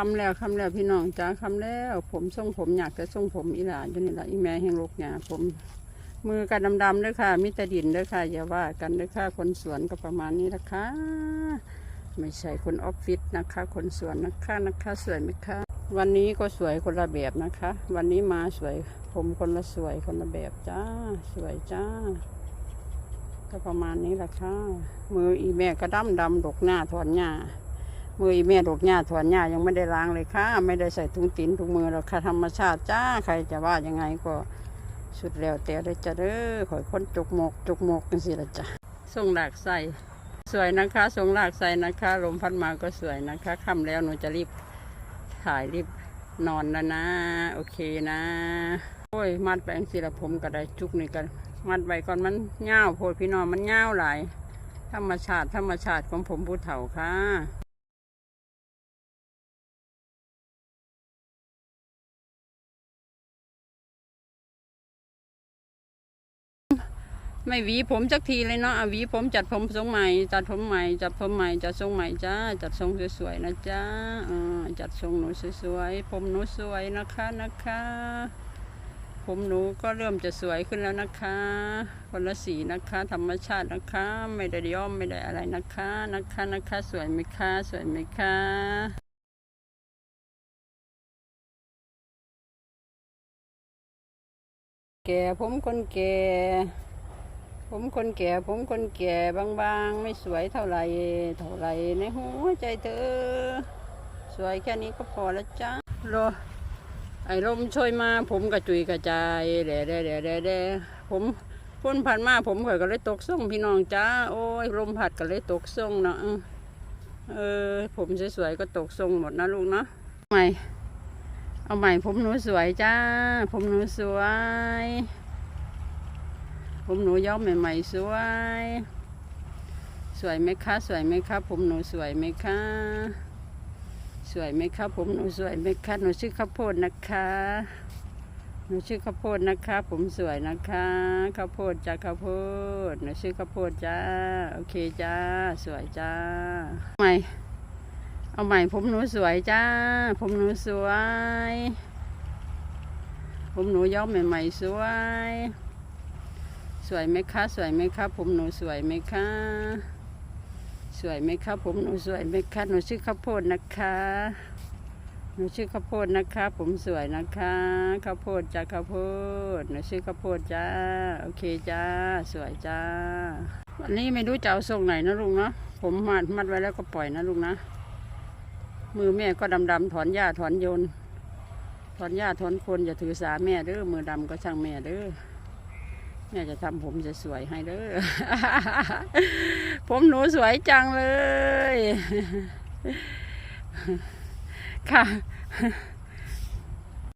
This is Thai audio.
คำแล้วคำแล้วพี่น้องจ้าคำแล้ว ผมทรงผมอยากจะทรงผมอีหลานอยู่นี่ละอีแม่แห่งโลกหยผมมือกันดำๆเด้อค่ะ มิตรดินเด้อค่ะ อย่าว่ากันเด้อค่ะ คนสวนก็ประมาณนี้นะคะ ไม่ใช่คนออฟฟิศนะคะ คนสวนนะคะนะคะสวยไหมคะวันนี้ก็สวยคนละแบบนะคะ วันนี้มาสวย ผมคนละสวยคนละแบบจ้า สวยจ้า ก็ประมาณนี้แหละค่ะ มืออีแม่ก็ดำดำดกหน้าถอนหญ้า มืออีแม่ดกหญ้าถอนหญ้ายังไม่ได้ล้างเลยค่ะ ไม่ได้ใส่ถุงตีนถุงมือหรอกค่ะธรรมชาติจ้าใครจะว่ายังไงก็สุดแล้วแต่ได้จะเด้อขอยคนจกหมกจกหมกกันสิละจ้ะส่งหลากใส่สวยนะคะส่งหลากใส่นะคะ ลมพัดมาก็สวยนะคะค่ำแล้วหนูจะรีบถ่ายรีบนอนแล้วนะ โอเคนะ โอ้ยมัดไปอังสิละผมก็ได้จุกนี่กันมัดไว้ก่อนมันเง่าวโพดพี่น้องมันเง่าวหลายธรรมชาติธรรมชาติของผมผู้เฒ่าค่ะ ไม่หวีผมสักทีเลยเนาะอะหวีผมจัดผมทรงใหม่จัดผมใหม่จัดผมใหม่จัดทรงใหม่จ้าจัดทรงสวยๆนะจ้าอ่าจัดทรงหนูสวยๆผมหนูสวยนะคะนะคะ ผมหนูก็เริ่มจะสวยขึ้นแล้วนะคะคนละสีนะคะ ธรรมชาตินะคะ ไม่ได้ย้อมไม่ได้อะไรนะคะนะคะนะคะ สวยไหมคะสวยไหมคะแก่ผมคนแก่ ผมคนแก่ ผมคนแก่บางๆ ไม่สวยเท่าไหรเท่าไหรในหัวใจเธอ สวยแค่นี้ก็พอแล้วจ้ารอไอ้ลมช่วยมา ผมกระจุยกระจายแด่แด่แด่แด่แดผมพ่นผ่านมาผมข่อยก็เลยตกส่งพี่น้องจ้าโอ้ยลมพัดก็เลยตกส่งเนาะเออ ผมสวยๆก็ตกส่งหมดนะลูกเนาะใหม่ เอาใหม่ผมหนูสวยจ้า ผมหนูสวย ผมหนูย้อมใหม่ๆสวย สวยไหมคะ สวยไหมคะ ผมหนูสวยไหมคะ สวยไหมคะ ผมหนูสวยไหมคะ หนูชื่อข้าวโพดนะคะ หนูชื่อข้าวโพดนะคะ ผมสวยนะคะ ข้าวโพดจ้าข้าวโพด หนูชื่อข้าวโพดจ้า โอเคจ้า สวยจ้า ใหม่ เอาใหม่ ผมหนูสวยจ้า ผมหนูสวย ผมหนูย้อมใหม่ๆสวย สวยไหมคะ สวยไหมคะ ผมหนูสวยไหมคะ สวยไหมคะ ผมหนูสวยไหมคะ หนูชื่อข้าวโพดนะคะ หนูชื่อข้าวโพดนะคะ ผมสวยนะคะ ข้าวโพดจ้าข้าวโพด หนูชื่อข้าวโพดจ้า โอเคจ้า สวยจ้า วันนี้ไม่รู้จะเอาทรงไหนนะลุงเนาะ ผมมัดมัดไว้แล้วก็ปล่อยนะลุงนะ มือแม่ก็ดำๆถอนหญ้าถอนโยน ถอนหญ้าถอนคนอย่าถือสาแม่เด้อ มือดำก็ช่างแม่เด้อ แม่จะทำผมจะสวยให้เด้อ ผมหนูสวยจังเลย ค่ะ